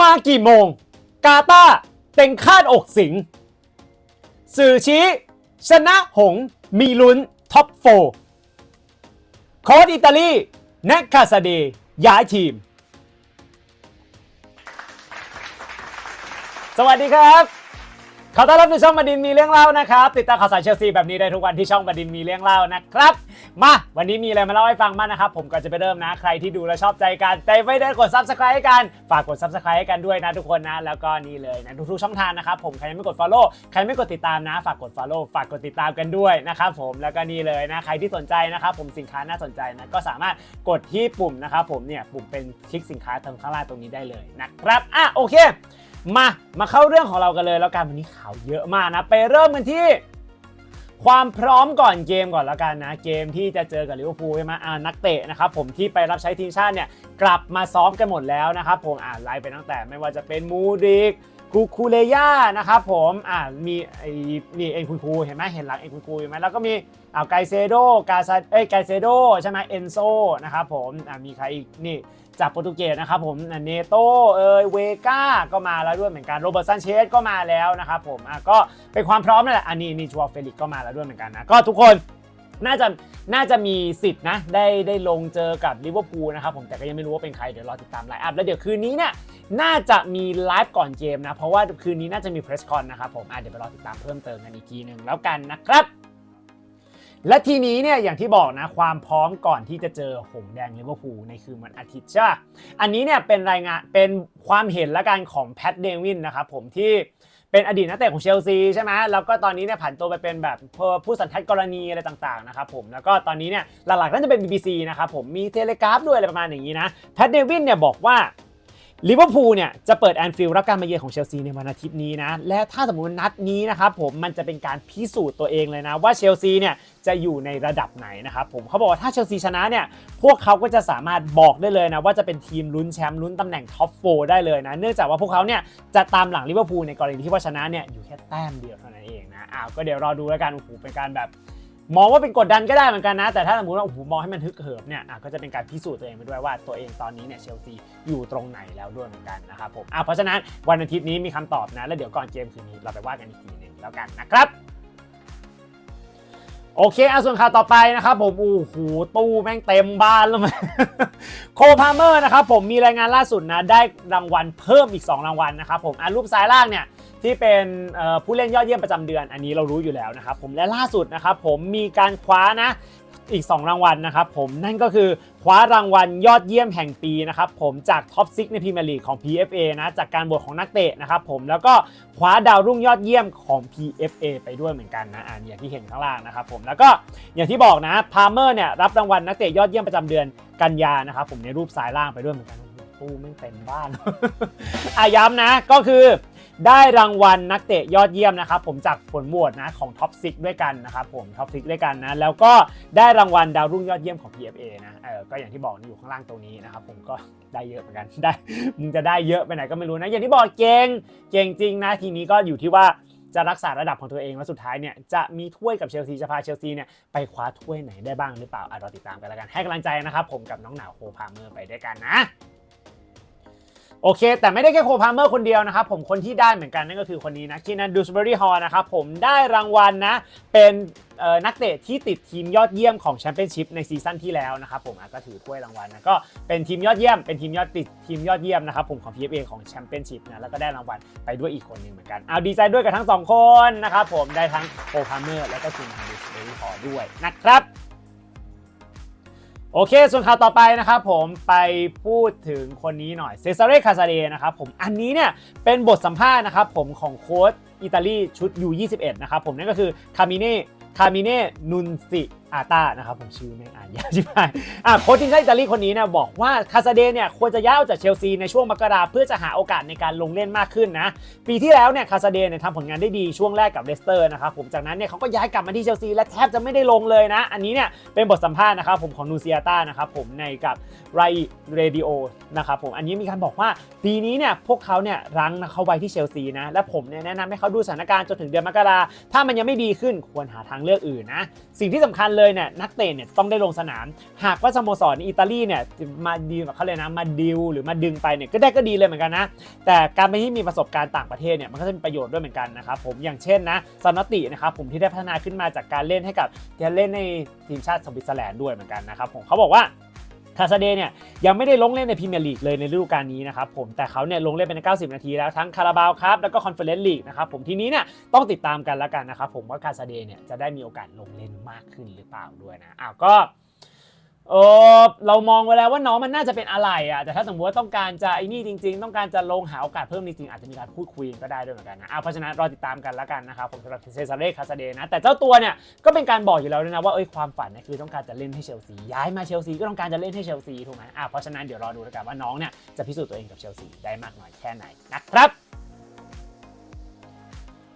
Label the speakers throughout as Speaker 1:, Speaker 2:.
Speaker 1: มากี่โมง กาตาเต็งคาดอกสิง สื่อชี้ ชนะหง มีลุ้นท็อปโฟโค้ดอิตาลีแนกคาซาเดย้ายทีม สวัสดีครับ ขอต้อนรับสู่ช่องบดินมีเรื่องเล่านะครับ ติดตามข่าวสารเชลซีแบบนี้ได้ทุกวันที่ช่องบดินมีเรื่องเล่านะครับ มาวันนี้มีอะไรมาเล่าให้ฟังบ้างนะครับ ผมก่อนจะไปเริ่มนะ ใครที่ดูแลชอบใจกันแต่ไม่ได้กด subscribe ให้กันฝากกด subscribe ให้กันด้วยนะทุกคนนะ แล้วก็นี่เลยนะทุกๆช่องทางนะครับผมใครยังไม่กด follow ใครไม่กดติดตามนะ ฝากกด follow ฝากกดติดตามกันด้วยนะครับผมแล้วก็นี่เลยนะใครที่สนใจนะครับผมสินค้าน่าสนใจนะก็สามารถกดที่ปุ่มนะครับผมเนี่ยปุ่มเป็นคลิกสินค้าทางข้างล่างตรงนี้ได้เลยนะครับอะโอเค มา มาเข้าเรื่องของเรากันเลยแล้วกันวันนี้ข่าวเยอะมากนะ ไปเริ่มกันที่ ความพร้อมก่อนเกมก่อนแล้วกันนะ เกมที่จะเจอกับลิเวอร์พูลใช่ไหมอ่านักเตะนะครับผมที่ไปรับใช้ทีมชาติเนี่ยกลับมาซ้อมกันหมดแล้วนะครับผมอ่านไล่ไปตั้งแต่ไม่ว่าจะเป็นมูริกกูคูเลย่านะครับผมอ่ามีไอ้นี่เอ็นคุณครูเห็นไหมเห็นหลังเอ็นคุณครูเห็นไหมแล้วก็มีอ่าไกเซโดกาซาเอ้ยไกเซโดใช่ไหมเอนโซนะครับผมอ่ามีใครอีกนี่ จากโปรตุเกสนะครับผมเนโตเอยเวก้าก็มาแล้วด้วยเหมือนกันโรเบิร์ตซันเชสก็มาแล้วนะครับผมอะก็เป็นความพร้อมนั่นแหละอันนี้นี่ชัวเฟลิกก็มาแล้วด้วยเหมือนกันนะก็ทุกคนน่าจะน่าจะมีสิทธิ์นะได้ได้ลงเจอกับลิเวอร์พูลนะครับผมแต่ก็ยังไม่รู้ว่าเป็นใครเดี๋ยวรอติดตามไลฟ์อัพแล้วเดี๋ยวคืนนี้เนี่ยน่าจะมีไลฟ์ก่อนเกมนะเพราะว่าคืนนี้น่าจะมีเพรสคอนนะครับผมอะเดี๋ยวไปรอติดตามเพิ่มเติมกันอีกทีหนึ่งแล้วกันนะครับ และทีนี้เนี่ยอย่างที่บอกนะความพร้อมก่อนที่จะเจอหงแดงลิเวอร์พูลในคืนวันอาทิตย์ใช่ปะอันนี้เนี่ยเป็นรายงานเป็นความเห็นละกันของแพทเดวินนะครับผมที่เป็นอดีตนักเตะของเชลซีใช่ไหมแล้วก็ตอนนี้เนี่ยผันตัวไปเป็นแบบผู้สันทัดกรณีอะไรต่างๆนะครับผมแล้วก็ตอนนี้เนี่ยหลักๆน่าจะเป็น BBC นะครับผมมีเทเลกราฟด้วยอะไรประมาณอย่างนี้นะแพทเดวินเนี่ยบอกว่า ลิเวอร์พูลเนี่ยจะเปิดแอนฟิลด์รับการมาเยือนของเชลซีในวันอาทิตย์นี้นะ และถ้าสมมตินัดนี้นะครับผมมันจะเป็นการพิสูจน์ตัวเองเลยนะ ว่าเชลซีเนี่ยจะอยู่ในระดับไหนนะครับผมเขาบอกว่าถ้าเชลซีชนะเนี่ยพวกเขาก็จะสามารถบอกได้เลยนะว่าจะเป็นทีมลุ้นแชมป์ลุ้นตำแหน่งท็อปโฟได้เลยนะ เนื่องจากว่าพวกเขาเนี่ยจะตามหลังลิเวอร์พูลในกรณีที่ว่าชนะเนี่ยอยู่แค่แต้มเดียวเท่านั้นเองนะอ้าวก็เดี๋ยวรอดูแล้วกันโอ้โหเป็นการแบบ มองว่าเป็นกดดันก็ได้เหมือนกันนะ แต่ถ้าสมมติว่าโอ้โหมองให้มันฮึกเหิมเนี่ยอะก็จะเป็นการพิสูจน์ตัวเองไปด้วยว่าตัวเองตอนนี้เนี่ยเชลซีอยู่ตรงไหนแล้วด้วยเหมือนกันนะครับผมอะเพราะฉะนั้นวันอาทิตย์นี้มีคำตอบนะ แล้วเดี๋ยวก่อนเกมคืนนี้เราไปว่ากันอีกทีหนึ่งแล้วกันนะครับโอเคอะส่วนข่าวต่อไปนะครับผมโอ้โหตู้แม่งเต็มบ้านแล้วมันโคพาเมอร์นะครับผมมีรายงานล่าสุดนะ ได้รางวัลเพิ่มอีก 2 รางวัลนะครับผมอะรูปซ้ายล่างเนี่ย ที่เป็นผู้เล่นยอดเยี่ยมประจำเดือน อันนี้เรารู้อยู่แล้วนะครับผมและล่าสุดนะครับผมมีการคว้านะอีก 2 รางวัลนะครับผมนั่นก็คือคว้ารางวัลยอดเยี่ยมแห่งปีนะครับผมจากท็อปซิกในพรีเมียร์ลีกของ PFA นะจากการโหวตของนักเตะนะครับผมแล้วก็คว้าดาวรุ่งยอดเยี่ยมของ PFA ไปด้วยเหมือนกันนะอ่านอย่างที่เห็นข้างล่างนะครับผมแล้วก็อย่างที่บอกนะพาร์เมอร์เนี่ยรับรางวัลนักเตะยอดเยี่ยมประจำเดือนกันยานะครับผมในรูปซ้ายล่างไปด้วยเหมือนกันตู้ไม่งเต็มบ้านอะย้ำนะก็คือ ได้รางวัลนักเตะยอดเยี่ยมนะครับผมจากผลโหวตนะของท็อปซิกด้วยกันนะครับผมท็อปซิกด้วยกันนะแล้วก็ได้รางวัลดาวรุ่งยอดเยี่ยมของ PFA นะเออก็อย่างที่บอกนะอยู่ข้างล่างตรงนี้นะครับผมก็ได้เยอะเหมือนกันได้มึงจะได้เยอะไปไหนก็ไม่รู้นะอย่างที่บอกเก่งเก่งจริงนะทีนี้ก็อยู่ที่ว่าจะรักษาระดับของตัวเอง แล้วสุดท้ายเนี่ยจะมีถ้วยกับเชลซีจะพาเชลซีเนี่ยไปคว้าถ้วยไหนได้บ้างหรือเปล่าอะรอติดตามกันแล้วกันให้กำลังใจนะครับผมกับน้องหนาวโคพาเมอร์ไปด้วยกันนะ โอเค แต่ไม่ได้แค่โคพาเมอร์คนเดียวนะครับผมคนที่ได้เหมือนกันนั่นก็คือคนนี้นะคินันดูสเบอรี่ฮอลนะครับผมได้รางวัลนะ เป็นนักเตะที่ติดทีมยอดเยี่ยมของแชมเปี้ยนชิพในซีซั่นที่แล้วนะครับผมก็ถือถ้วยรางวัลนะก็เป็นทีมยอดเยี่ยมเป็นทีมยอดติดทีมยอดเยี่ยมนะครับผมของ PFA ของแชมเปี้ยนชิพนะแล้วก็ได้รางวัลไปด้วยอีกคนหนึ่งเหมือนกันเอาดีใจด้วยกับทั้งสองคนนะครับผมได้ทั้งโคพาเมอร์แล้วก็คินันดูสเบอรี่ฮอลด้วยนะครับ โอเค ส่วนข่าวต่อไปนะครับผมไปพูดถึงคนนี้หน่อยเซซาเรคาซาเดนะครับผมอันนี้เนี่ยเป็นบทสัมภาษณ์นะครับผมของโค้ชอิตาลีชุด U21 นะครับผมนั่นก็คือคามิเน่คามิเน่นุนซิ อาตานะครับผมชื่อไม่อ่านยากชิบหายอะโค้ชทีมชาติอิตาลีคนนี้เนี่ยบอกว่าคาซาเดเนี่ยควรจะย้ายออกจากเชลซีในช่วงมกราเพื่อจะหาโอกาสในการลงเล่นมากขึ้นนะ ปีที่แล้วเนี่ยคาซาเดเนี่ยทำผลงานได้ดีช่วงแรกกับเลสเตอร์นะครับผมจากนั้นเนี่ยเขาก็ย้ายกลับมาที่เชลซีและแทบจะไม่ได้ลงเลยนะ อันนี้เนี่ยเป็นบทสัมภาษณ์นะครับผมของนูเซียต้านะครับผมในกับไรเรดิโอนะครับผมอันนี้มีการบอกว่าปีนี้เนี่ยพวกเขาเนี่ยรั้งเขาไว้ที่เชลซีนะและผมเนี่ยแนะนำให้เขาดูสถานการณ์จนถึงเดือนมกราถ้ามันยังไม่ดีขึ้นควรหาทางเลือกอื่นนะสิ่งที่สำคัญเลยเนี่ยนักเตะเนี่ยต้องได้ลงสนาม หากว่าสโมสรอิตาลีเนี่ยมาดีแบบเขาเลยนะมาดิวหรือมาดึงไปเนี่ยก็ได้ก็ดีเลยเหมือนกันนะ แต่การไปที่มีประสบการณ์ต่างประเทศเนี่ยมันก็จะมีประโยชน์ด้วยเหมือนกันนะครับผมอย่างเช่นนะซานตินะครับผมที่ได้พัฒนาขึ้นมาจากการเล่นให้กับที่เล่นในทีมชาติสวิตเซอร์แลนด์ด้วยเหมือนกันนะครับผมเขาบอกว่า คาซาเดเนี่ยยังไม่ได้ลงเล่นในพรีเมียร์ลีกเลยในฤดูกาลนี้นะครับผมแต่เขาเนี่ยลงเล่นเป็น90 นาทีแล้วทั้งคาราบาวครับแล้วก็คอนเฟอเรนซ์ลีกนะครับผมทีนี้เนี่ยต้องติดตามกันแล้วกันนะครับผมว่าคาซาเดเนี่ยจะได้มีโอกาสลงเล่นมากขึ้นหรือเปล่าด้วยนะอ้าวก็ เออเรามองไว้แล้วว่าน้องมันน่าจะเป็นอะไรอะแต่ถ้าสมมติว่าต้องการจะไอ้นี่จริง ๆ ต้องการจะลงหาโอกาสเพิ่มจริงๆอาจจะมีการพูดคุยก็ได้ด้วยเหมือนกันนะอ้าเพราะฉะนั้นรอติดตามกันแล้วกันนะครับผมสำหรับเซซาเร่คาซาเดนะแต่เจ้าตัวเนี่ยก็เป็นการบอกอยู่แล้วด้วยนะว่าเอ้ยความฝันเนี่ยคือต้องการจะเล่นให้เชลซีย้ายมาเชลซีก็ต้องการจะเล่นให้เชลซีถูกไหมอะเพราะฉะนั้นเดี๋ยวรอดูแล้วกันว่าน้องเนี่ยจะพิสูจน์ตัวเองกับเชลซีได้มากน้อยแค่ไหนนะครับ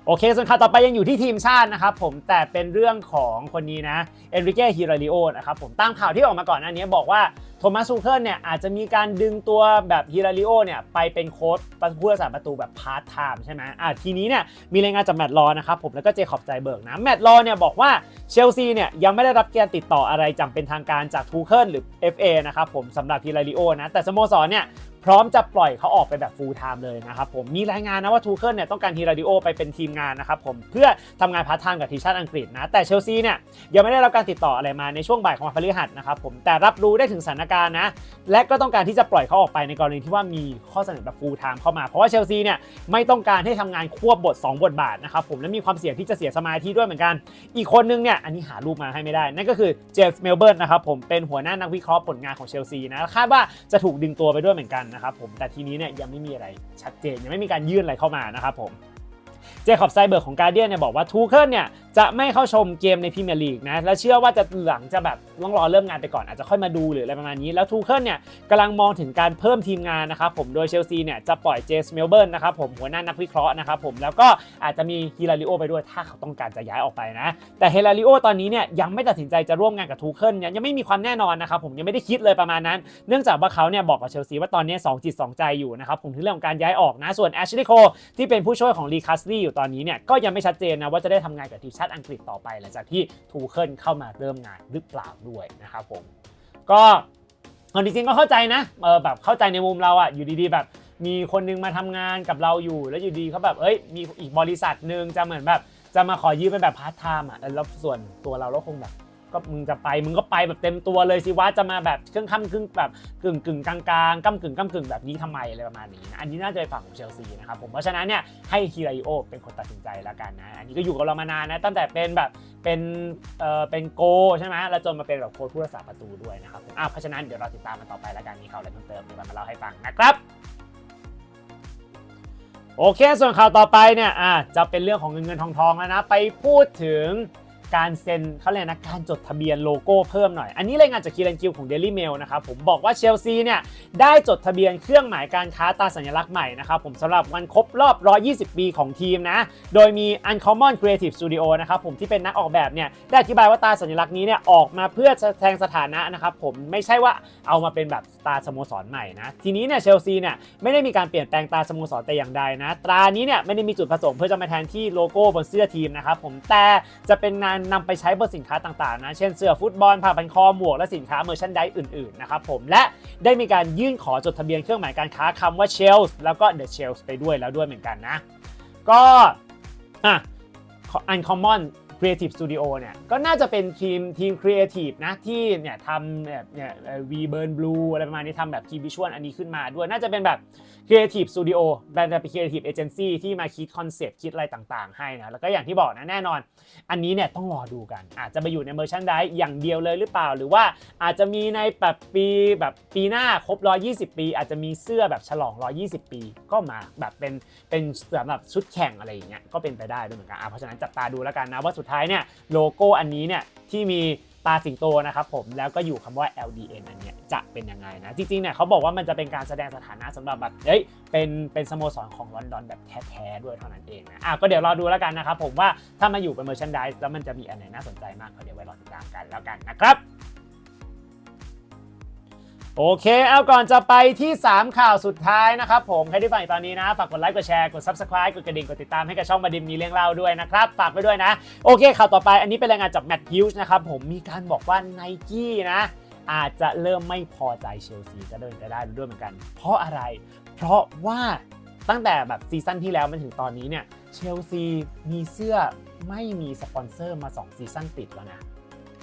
Speaker 1: โอเค ส่วนข่าวต่อไปยังอยู่ที่ทีมชาตินะครับผมแต่เป็นเรื่องของคนนี้นะเอนริเก้ฮิราริโอนะครับผมตามข่าวที่ออกมาก่อนอันนี้บอกว่า โทมัสซูเคิลเนี่ยอาจจะมีการดึงตัวแบบฮิราริโอเนี่ยไปเป็นโค้ชผู้รักษาประตูแบบพาร์ทไทม์ใช่ไหมอะทีนี้เนี่ยมีรายงานจากแมตต์ลอนะครับผมแล้วก็เจคอบใจเบิร์กนะแมตต์ลอเนี่ยบอกว่าเชลซีเนี่ยยังไม่ได้รับการติดต่ออะไรจำเป็นทางการจากทูเคิลหรือ FA นะครับผมสำหรับฮิราริโอนะแต่สโมสรเนี่ยพร้อมจะปล่อยเขาออกไปแบบฟูลไทม์เลยนะครับผมมีรายงานนะว่าทูเคิลเนี่ยต้องการฮิราดิโอไปเป็นทีมงานนะครับผมเพื่อทำงานพาร์ทไทม์กับทีมชาติอังกฤษนะแต่เชลซีเนี่ยยังไม่ได้รับการติดต่ออะไรมาในช่วงบ่ายของวันพฤหัสนะครับผมแต่รับรู้ได้ถึงสถานการนะ และก็ต้องการที่จะปล่อยเขาออกไปในกรณีที่ว่ามีข้อเสนอแบบฟูลไทม์เข้ามา เพราะว่าเชลซีเนี่ยไม่ต้องการให้ทำงานควบบท 2 บทบาทนะครับผมและมีความเสี่ยงที่จะเสียสมาธิด้วยเหมือนกัน อีกคนนึงเนี่ยอันนี้หารูปมาให้ไม่ได้ นั่นก็คือเจมส์เมลเบิร์นนะครับผมเป็นหัวหน้านักวิเคราะห์ผลงานของเชลซีนะคาดว่าจะถูกดึงตัวไปด้วยเหมือนกันนะครับผมแต่ทีนี้เนี่ยยังไม่มีอะไรชัดเจนยังไม่มีการยื่นอะไรเข้ามานะครับผมเจคอบไซเบิร์กของการเดียนเนี่ยบอกว่าทูเคิลเนี่ย จะไม่เข้าชมเกมในพรีเมียร์ลีกนะและเชื่อว่าจะหลังจะแบบต้องรอเริ่มงานไปก่อนอาจจะค่อยมาดูหรืออะไรประมาณนี้ แล้วทูเคิลเนี่ยกำลังมองถึงการเพิ่มทีมงานนะครับผมโดยเชลซีเนี่ยจะปล่อยเจสเมลเบิร์นนะครับผมหัวหน้านักวิเคราะห์นะครับผมแล้วก็อาจจะมีฮิลาริโอไปด้วยถ้าเขาต้องการจะย้ายออกไปนะ แต่เฮลาริโอตอนนี้เนี่ยยังไม่ตัดสินใจจะร่วมงานกับทูเคิลเนี่ยยังไม่มีความแน่นอนนะครับผมยังไม่ได้คิดเลยประมาณนั้น เนื่องจากว่าเขาเนี่ยบอกกับเชลซีว่าตอนนี้สองจิตสองใจอยู่นะครับผมถึงเรื่องของการย้ายออกนะส่วนแอชลีย์โคที่เป็นผู้ช่วยของลีคัสลี่อยู่ตอนนี้เนี่ยก็ยังไม่ชัดเจนนะว่าจะได้ทำงานกับทีมชาติอังกฤษต่อไป หลังจากที่ทูเคิลเข้ามาเริ่มงานหรือเปล่าด้วยนะครับผมก็เอาจริงๆก็เข้าใจนะเออแบบเข้าใจในมุมเราอะอยู่ดีๆแบบมีคนนึงมาทำงานกับเราอยู่ แล้วอยู่ดีเขาแบบเอ้ยมีอีกบริษัทหนึ่งจะเหมือนแบบจะมาขอยืมเป็นแบบพาร์ทไทม์อะแล้วส่วนตัวเราเราคงแบบ ก็มึงจะไปมึงก็ไปแบบเต็มตัวเลยสิว่าจะมาแบบครึ่งค่ำครึ่งแบบกึ่งกึ่งกลางกลางก้ากึ่งก้ากึ่งแบบนี้ทำไมอะไรประมาณนี้นะอันนี้น่าจะเป็นฝั่งของเชลซีนะครับผมเพราะฉะนั้นเนี่ยให้ฮิราโอเป็นคนตัดสินใจแล้วกันนะอันนี้ก็อยู่กับเรามานานนะตั้งแต่เป็นแบบเป็นเอ่อเป็นโกใช่ไหมแล้วจนมาเป็นแบบโค้ชผู้รักษาประตูด้วยนะครับอะเพราะฉะนั้นเดี๋ยวเราติดตามมันต่อไปแล้วกันมีข่าวอะไรเพิ่มเติมเดี๋ยวเรามาเล่าให้ฟังนะครับโอเค ส่วนข่าวต่อไปเนี่ยอะจะเป็นเรื่องของเงินเงินทองทองแล้วนะ ไปพูดถึง การเซ็นเขาเรียกนะการจดทะเบียนโลโก้เพิ่มหน่อย อันนี้รายงานจากคีรันกิวของ Daily Mail นะครับผมบอกว่าเชลซีเนี่ยได้จดทะเบียนเครื่องหมายการค้าตาสัญลักษณ์ใหม่นะครับผมสำหรับวันครบรอบ 120 ปีของทีมนะ โดยมี Uncommon Creative Studio นะครับผมที่เป็นนักออกแบบเนี่ยได้อธิบายว่าตาสัญลักษณ์นี้เนี่ยออกมาเพื่อแสดงสถานะนะครับผมไม่ใช่ว่าเอามาเป็นแบบตาสโมสรใหม่นะทีนี้เนี่ยเชลซีเนี่ยไม่ได้มีการเปลี่ยนแปลงตาสโมสรแต่อย่างใดนะตรานี้เนี่ยไม่ได้มีจุดประสงค์เพื่อจะมาแทนที่โลโก้บนเสื้อทีมนะครับผมแต่จะเป็นงานนำไปใช้บนสินค้าต่างๆนะเช่นเสื้อฟุตบอลผ้าพันคอหมวกและสินค้าเมอร์ชันไดอื่นๆนะครับผมและได้มีการยื่นขอจดทะเบียนเครื่องหมายการค้าคำว่า Chels แล้วก็ The Chels ไปด้วยแล้วด้วยเหมือนกันนะ ก็อะ Uncommon Creative Studio เนี่ยก็น่าจะเป็นทีมทีม Creative นะที่เนี่ยทำแบบเนี่ยวีเบิร์นบลูอะไรประมาณนี้ทำแบบคีวิชวลอันนี้ขึ้นมาด้วยน่าจะเป็นแบบ Creative Studio แบรนด์เป็น Creative Agency ที่มาคิดคอนเซปต์คิดอะไรต่างๆ ให้นะแล้วก็อย่างที่บอกนะแน่นอน อันนี้เนี่ยต้องรอดูกัน อาจจะไปอยู่ในเมอร์ชันไดอย่างเดียวเลยหรือเปล่า หรือว่าอาจจะมีในแบบปีแบบปีหน้าครบ 120 ปี อาจจะมีเสื้อแบบฉลอง 120 ปีก็มาแบบเป็นเป็นสำหรับชุดแข่งอะไรอย่างเงี้ยก็เป็นไปได้ด้วยเหมือนกันเพราะฉะนั้นจับตาดูแล้วกันนะว่าสุดท้ายเนี่ยโลโก้อันนี้เนี่ยที่มีตาสิงโตนะครับผมแล้วก็อยู่คำว่า LDN อันเนี้ยจะเป็นยังไงนะ จริงๆเนี่ยเขาบอกว่ามันจะเป็นการแสดงสถานะสำหรับแบบเฮ้ยเป็นเป็นสโมสรของลอนดอนแบบแท้ๆด้วยเท่านั้นเองนะอะก็เดี๋ยวรอดูแล้วกันนะครับผมว่าถ้ามาอยู่เป็นเมอร์ชันดิสแล้วมันจะมีอะไรนน่าสนใจมากก็เดี๋ยวไว้รอติดตามกันแล้วกันนะครับ โอเค เอาก่อนจะไปที่ 3 ข่าวสุดท้ายนะครับผม ใครที่ฟังอยู่ตอนนี้นะ ฝากกดไลค์ กดแชร์ กด Subscribe กดกระดิ่ง กดติดตามให้กับช่องมาดินมีเรื่องเล่าด้วยนะครับ ฝากไปด้วยนะ โอเค ข่าวต่อไป อันนี้เป็นรายงานจากแมตต์ฮิวส์นะครับผม มีการบอกว่าไนกี้นะ อาจจะเริ่มไม่พอใจเชลซีจะเดินจะได้ด้วยเหมือนกัน เพราะอะไร เพราะว่าตั้งแต่แบบซีซั่นที่แล้วมาถึงตอนนี้เนี่ย เชลซีมีเสื้อไม่มีสปอนเซอร์มา 2 ซีซั่นติดแล้วนะ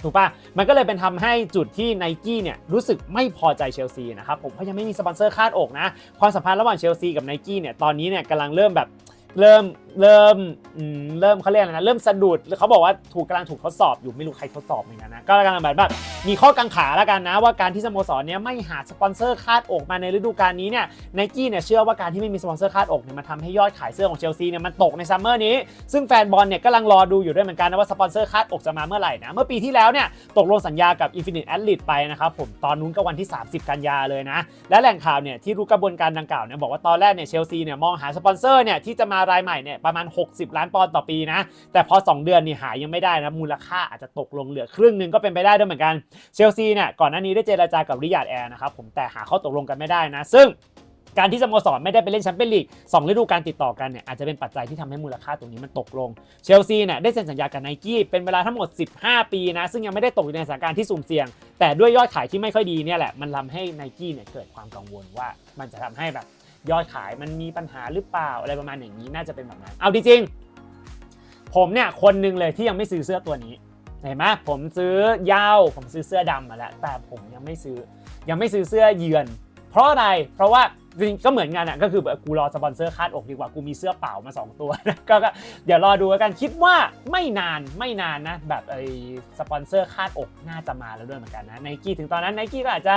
Speaker 1: ถูกปะมันก็เลยเป็นทำให้จุดที่ไนกี้เนี่ยรู้สึกไม่พอใจเชลซีนะครับผมเพราะยังไม่มีสปอนเซอร์คาดอกนะความสัมพันธ์ระหว่างเชลซีกับไนกี้เนี่ยตอนนี้เนี่ยกำลังเริ่มแบบเริ่มเริ่มอืมเริ่มเขาเรียกอะไรนะเริ่มสะดุดเขาบอกว่าถูกกำลังถูกทดสอบอยู่ไม่รู้ใครทดสอบเหมือนกันนะก็กำลังแบบแบบมีข้อกังขาแล้วกันนะ ว่าการที่สโมสรเนี่ยไม่หาสปอนเซอร์คาดอกมาในฤดูกาลนี้เนี่ยไนกี้เนี่ยเชื่อว่าการที่ไม่มีสปอนเซอร์คาดอกเนี่ยมันทำให้ยอดขายเสื้อของเชลซีเนี่ยมันตกในซัมเมอร์นี้ซึ่งแฟนบอลเนี่ยกำลังรอดูอยู่ด้วยเหมือนกันนะว่าสปอนเซอร์คาดอกจะมาเมื่อไหร่นะเมื่อปีที่แล้วเนี่ยตกลงสัญญากับ Infinite Athlete ไปนะครับผมตอนนู้นก็วันที่ 30 กันยาเลยนะและแหล่งข่าวเนี่ยที่รู้กระบวนการดังกล่าวเนี่ยบอกว่าตอนแรกเนี่ยเชลซีเนี่ยมองหาสปอนเซอร์เนี่ยที่จะมารายใหม่เนี่ยประมาณ 60 ล้านปอนด์ต่อปีนะ แต่พอ 2 เดือนนี่หายยังไม่ได้นะ มูลค่าอาจจะตกลงเหลือครึ่งหนึ่งก็เป็นไปได้ด้วยเหมือนกัน เชลซีเนี่ยก่อนหน้านี้ได้เจรจากับริยาดแอร์นะครับผมแต่หาข้อตกลงกันไม่ได้นะ ซึ่งการที่สโมสรไม่ได้ไปเล่นแชมเปี้ยนลีก2ฤดูกาลติดต่อกันเนี่ยอาจจะเป็นปัจจัยที่ทำให้มูลค่าตรงนี้มันตกลง เชลซีเนี่ยได้เซ็นสัญญากับไนกี้เป็นเวลาทั้งหมด 15 ปีนะ ซึ่งยังไม่ได้ตกอยู่ในสถานการณ์ที่สุ่มเสี่ยง แต่ด้วยยอดขายที่ไม่ค่อยดีเนี่ยแหละมันทำให้ไนกี้เนี่ยเกิดความกังวลว่ามันจะทำให้แบบ ยอดขายมันมีปัญหาหรือเปล่าอะไรประมาณอย่างนี้น่าจะเป็นแบบนั้นเอาจริงๆผมเนี่ยคนหนึ่งเลยที่ยังไม่ซื้อเสื้อตัวนี้เห็นไหมผมซื้อยาวผมซื้อเสื้อดำมาแล้วแต่ผมยังไม่ซื้อยังไม่ซื้อเสื้อเยือน เพราะอะไรเพราะว่า จริงก็เหมือนกันอะก็คือแบบกูรอสปอนเซอร์คาดอกดีกว่ากูมีเสื้อเปล่ามา 2 ตัวนะก็เดี๋ยวรอดูกันคิดว่าไม่นานไม่นานนะ แบบไอ้สปอนเซอร์คาดอกน่าจะมาแล้วด้วยเหมือนกันนะไนกี้ถึงตอนนั้นไนกี้ก็อาจจะ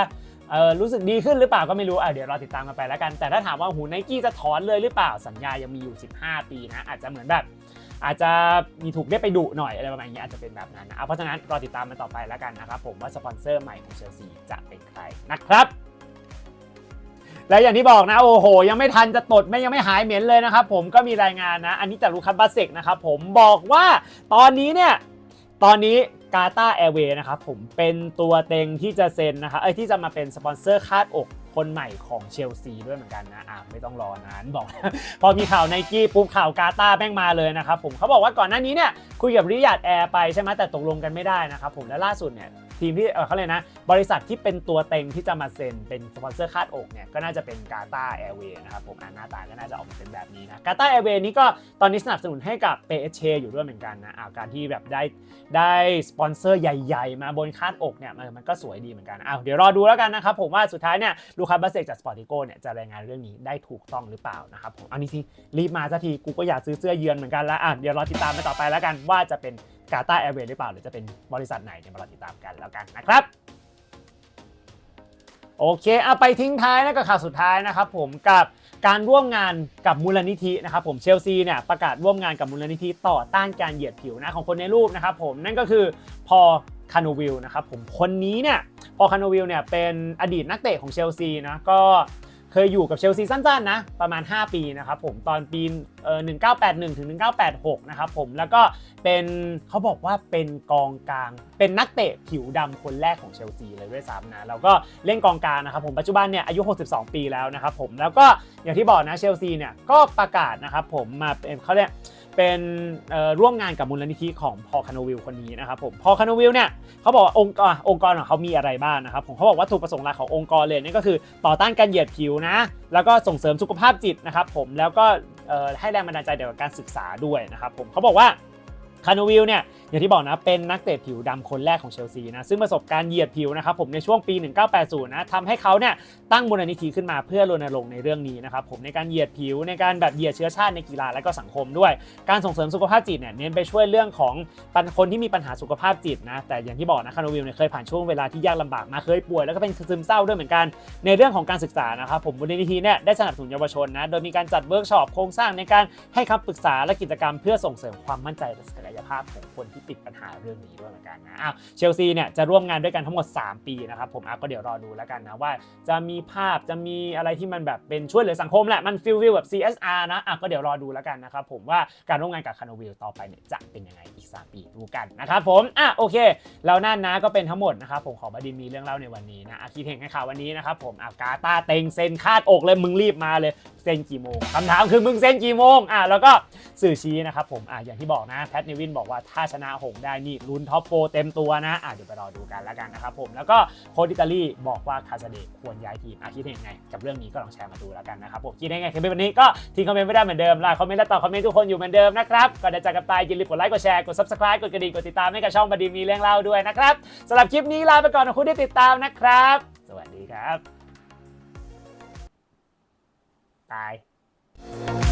Speaker 1: เออรู้สึกดีขึ้นหรือเปล่าก็ไม่รู้อะเดี๋ยวรอติดตามกันไปแล้วกัน แต่ถ้าถามว่าหูไนกี้จะถอนเลยหรือเปล่าสัญญายังมีอยู่ 15 ปีนะ อาจจะเหมือนแบบ อาจจะมีถูกเรียกไปดุหน่อยอะไรประมาณนี้อาจจะเป็นแบบนั้นนะเอาเพราะฉะนั้นรอติดตามมันต่อไปแล้วกันนะครับผมว่าสปอนเซอร์ใหม่ของเชลซีจะเป็นใครนะครับ และอย่างที่บอกนะโอ้โห ยังไม่ทันจะตดไม่ยังไม่หายเหม็นเลยนะครับผมก็มีรายงานนะ อันนี้จากลูคัสบาเซกนะครับผมบอกว่าตอนนี้เนี่ยตอนนี้กาตาแอร์เวย์นะครับผมเป็นตัวเต็งที่จะเซ็นนะครับเอ้ยที่จะมาเป็นสปอนเซอร์คาดอกคนใหม่ของเชลซีด้วยเหมือนกันนะอะไม่ต้องรอนานบอก พอมีข่าวไนกี้ปุ๊บข่าวกาตาแม่งมาเลยนะครับผมเขาบอกว่าก่อนหน้านี้เนี่ยคุยกับริยาดแอร์ไปใช่ไหมแต่ตกลงกันไม่ได้นะครับผมและล่าสุดเนี่ย ทีมที่เขาเลยนะ บริษัทที่เป็นตัวเต็งที่จะมาเซ็นเป็นสปอนเซอร์คาดอกเนี่ยก็น่าจะเป็นกาตาแอร์เวย์นะครับผมอ่าหน้าตาก็น่าจะออกมาเป็นแบบนี้นะกาตาแอร์เวย์นี้ก็ตอนนี้สนับสนุนให้กับเปเอชอยู่ด้วยเหมือนกันนะอาการที่แบบได้ได้สปอนเซอร์ใหญ่ๆ มาบนคาดอกเนี่ยมันมันก็สวยดีเหมือนกันอ้าวเดี๋ยวรอดูแล้วกันนะครับผมว่าสุดท้ายเนี่ยลูคัสบาเซจากสปอร์ติโกเนี่ยจะรายงานเรื่องนี้ได้ถูกต้องหรือเปล่านะครับผมเอานี้สิรีบมาสักทีกูก็อยากซื้อเสื้อเยือนเหมือนกันแล้วอะเดี๋ยวรอติดตามไปต่อไปแล้วกันว่าจะเป็นกาตาแอร์เวย์หรือเปล่า หรือจะเป็นบริษัทไหนเดี๋ยวมารอติดตามกันแล้วกันนะครับ โอเคเอาไปทิ้งท้ายนะกับข่าวสุดท้ายนะครับผมกับการร่วมงานกับมูลนิธินะครับผมเชลซีเนี่ยประกาศร่วมงานกับมูลนิธิต่อต้านการเหยียดผิวนะของคนในรูปนะครับผมนั่นก็คือพอคาโนวิลนะครับผมคนนี้เนี่ยพอคาโนวิลเนี่ยเป็นอดีตนักเตะของเชลซีนะก็ เคยอยู่กับเชลซีสั้นๆนะ ประมาณ 5 ปีนะครับผมตอนปีเอ่อ1981 ถึง 1986 นะครับผมแล้วก็เป็นเขาบอกว่าเป็นกองกลาง เป็นนักเตะผิวดำคนแรกของเชลซีเลยด้วยซ้ำนะแล้วก็เล่นกองกลางนะครับผมปัจจุบันเนี่ยอายุ 62 ปีแล้วนะครับผมแล้วก็อย่างที่บอกนะเชลซีเนี่ยก็ประกาศนะครับผมมาเป็นเขาเนี่ย เป็นร่วมงานกับมูลนิธิของพอคานวิลคนนี้นะครับผมพอคานวิลเนี่ยเขาบอกว่าองค์กรองค์กรของเขามีอะไรบ้างนะครับผมเขาบอกว่าถูกประสงค์หลักขององค์กรเลยนี่ก็คือต่อต้านการเหยียดผิวนะแล้วก็ส่งเสริมสุขภาพจิตนะครับผมแล้วก็ให้แรงบันดาลใจเกี่ยวกับการศึกษาด้วยนะครับผมเขาบอกว่า คาโนวิลเนี่ยอย่างที่บอกนะเป็นนักเตะผิวดำคนแรกของเชลซีนะซึ่งประสบการณ์เหยียดผิวนะครับผมในช่วงปี 1980 นะทำให้เขาเนี่ยตั้งมูลนิธิขึ้นมาเพื่อรณรงค์ในเรื่องนี้นะครับผมในการเหยียดผิวในการแบบเหยียดเชื้อชาติในกีฬาและก็สังคมด้วย การส่งเสริมสุขภาพจิตเนี่ยเน้นไปช่วยเรื่องของปัญคนที่มีปัญหาสุขภาพจิตนะแต่อย่างที่บอกนะคาโนวิลเนี่ยเคยผ่านช่วงเวลาที่ยากลำบากมาเคยป่วยแล้วก็เป็นซึมเศร้าด้วยเหมือนกัน ในเรื่องของการศึกษานะครับผมมูลนิธิเนี่ยได้สนับสนุนเยาวชนนะโดยมีการจัดเวิร์กช็อปโครงสร้างในการให้คำปรึกษาและกิจกรรมเพื่อส่งเสริมความมั่นใจและศักยยภาพของคนที่ติดปัญหาเรื่องนี้ด้วยเหมือนกันนะอ้าวเชลซีเนี่ยจะร่วมงานด้วยกันทั้งหมด 3 ปีนะครับผมอะก็เดี๋ยวรอดูแล้วกันนะว่า จะมีภาพจะมีอะไรที่มันแบบเป็นช่วยเหลือสังคมแหละมันฟิลฟิลแบบ CSR นะอะก็เดี๋ยวรอดูแล้วกันนะครับผมว่าการร่วมงานกับคาโนวิลต่อไปเนี่ยจะเป็นยังไงอีก 3 ปีดูกันนะครับผมอะโอเคแล้วนั่นนะก็เป็นทั้งหมดนะครับผมของบดินมีเรื่องเล่าในวันนี้นะอาคิดเห็นกันข่าววันนี้นะครับผมอากาตาเต็งเซ็นคาดอกเลยมึงรีบมาเลยเซ็นกี่โมงคำถามคือมึงเซ็นกี่โมงอะแล้วก็สื่อชี้นะครับผมอะอย่างที่บอกนะแพทเนวินบอกว่าถ้าชนะหงได้นี่ลุ้นท็อปโฟเต็มตัวนะอะเดี๋ยวไปรอดูกันแล้วกันนะครับผมแล้วก็โค้ชอิตาลีบอกว่าคาซาเดควรย้ายทีมอะคิดเห็นไง กับเรื่องนี้ก็ลองแชร์มาดูแล้วกันนะครับผมคิดเห็นไงคลิปวันนี้ก็ทิ้งคอมเมนต์ไม่ได้เหมือนเดิมไลน์คอมเมนต์และตอบคอมเมนต์ทุกคนอยู่เหมือนเดิมนะครับก่อนจะจากกันไปอย่าลืมกดไลค์กดแชร์กด subscribe กดกระดิ่งกดติดตามให้กับช่องบดินทร์มีเรื่องเล่าด้วยนะครับสำหรับคลิปนี้ลาไปก่อนคุณที่ติดตามนะครับ สวัสดีครับ ตาย